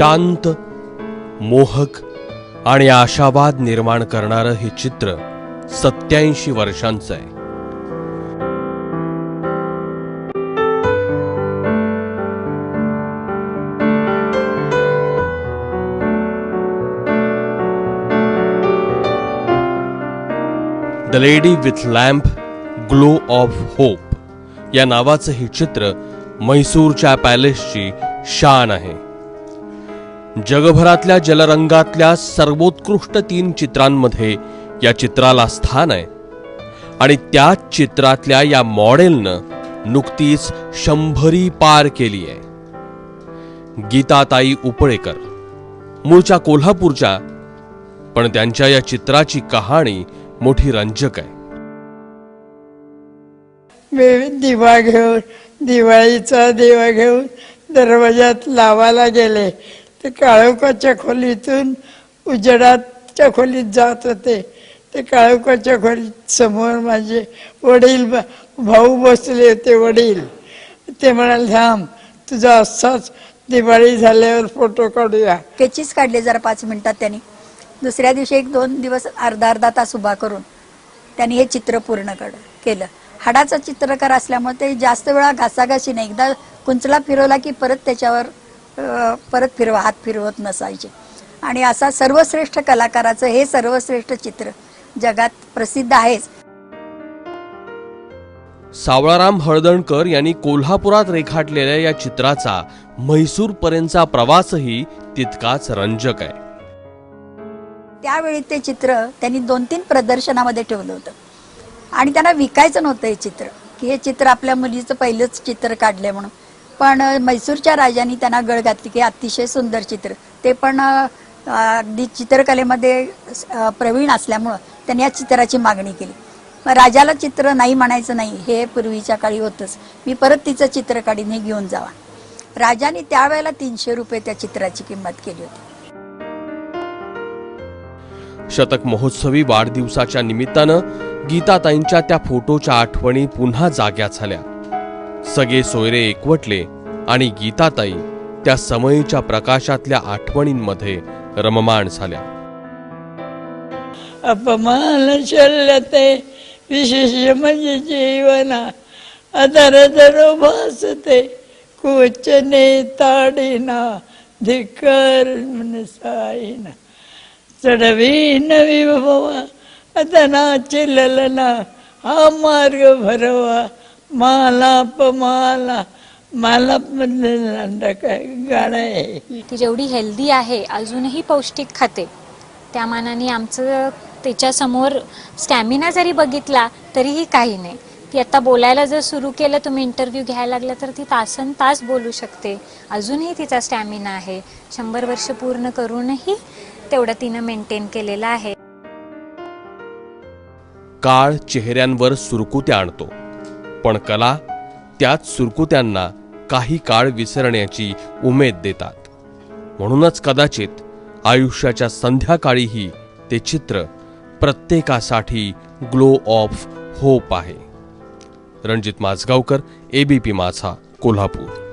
शांत मोहक आणि आशावाद निर्माण करणारं हे चित्र सत्याऐंशी वर्षांचं आहे. The lady with lamp glow of hope या नावाचं हे चित्र म्हैसूरच्या पॅलेसची शान आहे. जगभरातल्या जलरंगातल्या सर्वोत्कृष्ट तीन चित्रांमध्ये या चित्राला स्थान आहे. आणि त्या चित्रातल्या या मॉडेलनं नुकतीच शंभरी पार केली आहे. गीताताई उपळेकर मूळच्या कोल्हापूरच्या पण त्यांच्या या चित्राची कहाणी मोठी रंजक आहे. मी दिवा घेऊन दिवाळीचा दिवा घेऊन दरवाजात लावायला गेले. ते काळोखाच्या खोलीतून उजेडाच्या खोलीत जात होते. ते काळोखाच्या खोलीत समोर माझे वडील भाऊ बसले होते वडील. ते म्हणाले थांब तुझा असाच दिवाळी झाल्यावर फोटो काढूया. त्याचीच काढले जरा पाच मिनिटात त्यांनी. दुसऱ्या दिवशी एक दोन दिवस अर्धा अर्धा तास उभा करून त्यांनी हे चित्र पूर्ण कड केलं. हाडाचा चित्रकार असल्यामुळे ते जास्त वेळा घासाघाशी नाही. एकदा कुंचला फिरवला की परत त्याच्यावर परत फिरवा हात फिरवत नसायचे. आणि असा सर्वश्रेष्ठ कलाकाराचं हे सर्वश्रेष्ठ चित्र जगात प्रसिद्ध आहेच. सावळाराम हळदणकर यांनी कोल्हापुरात रेखाटलेल्या या चित्राचा म्हैसूर पर्यंतचा प्रवासही तितकाच रंजक आहे. त्यावेळी ते चित्र त्यांनी दोन तीन प्रदर्शनामध्ये ठेवलं होतं. आणि त्यांना विकायचं नव्हतं हे चित्र की हे चित्र आपल्या मुलीचं पहिलंच चित्र काढलंय म्हणून. पण मैसूरच्या राजांनी त्यांना गळ घातली की अतिशय सुंदर चित्र. ते पण अगदी चित्रकलेमध्ये प्रवीण असल्यामुळं त्यांनी या चित्राची मागणी केली. राजाला चित्र नाही म्हणायचं नाही हे पूर्वीच्या काळी होतंच. मी परत तिचं चित्र काढीन घेऊन जावा. राजाने त्यावेळेला तीनशे रुपये त्या चित्राची किंमत केली होती. शतक महोत्सवी वाढदिवसाच्या निमित्तानं गीताताईंच्या त्या फोटोच्या आठवणी पुन्हा जाग्या झाल्या. सगळे सोयरे एकवटले आणि गीताताई त्या समयीच्या प्रकाशातल्या आठवणींमध्ये रममाण झाल्या. अपमान शल्यते विशेष म्हणजे जीवना अधर धरो भासते कोचने ताडिना धिकर मनसाईना. चढवीन विभवा अदना ललना हा मार्ग भरवा मालापमाला मला पण काय गाणं. आहे ती जेवढी हेल्दी आहे अजूनही पौष्टिक खाते. त्या मानाने आमचं त्याच्यासमोर स्टॅमिना जरी बघितला तरीही काही नाही. ती आता बोलायला जर सुरू केलं तुम्ही इंटरव्ह्यू घ्यायला लागला तर ती तासन तास बोलू शकते. अजूनही तिचा स्टॅमिना आहे. शंभर वर्ष पूर्ण करूनही तेवढं तिनं मेंटेन केलेलं आहे. काळ चेहऱ्यांवर सुरकुत्या आणतो. पण कला त्याच सुरकुत्यांना काही काळ विसरण्याची उमेद देतात. म्हणूनच कदाचित आयुष्याच्या संध्याकाळीही ते चित्र प्रत्येकासाठी ग्लो ऑफ होप आहे. रणजित माझगावकर एबीपी माझा कोल्हापूर.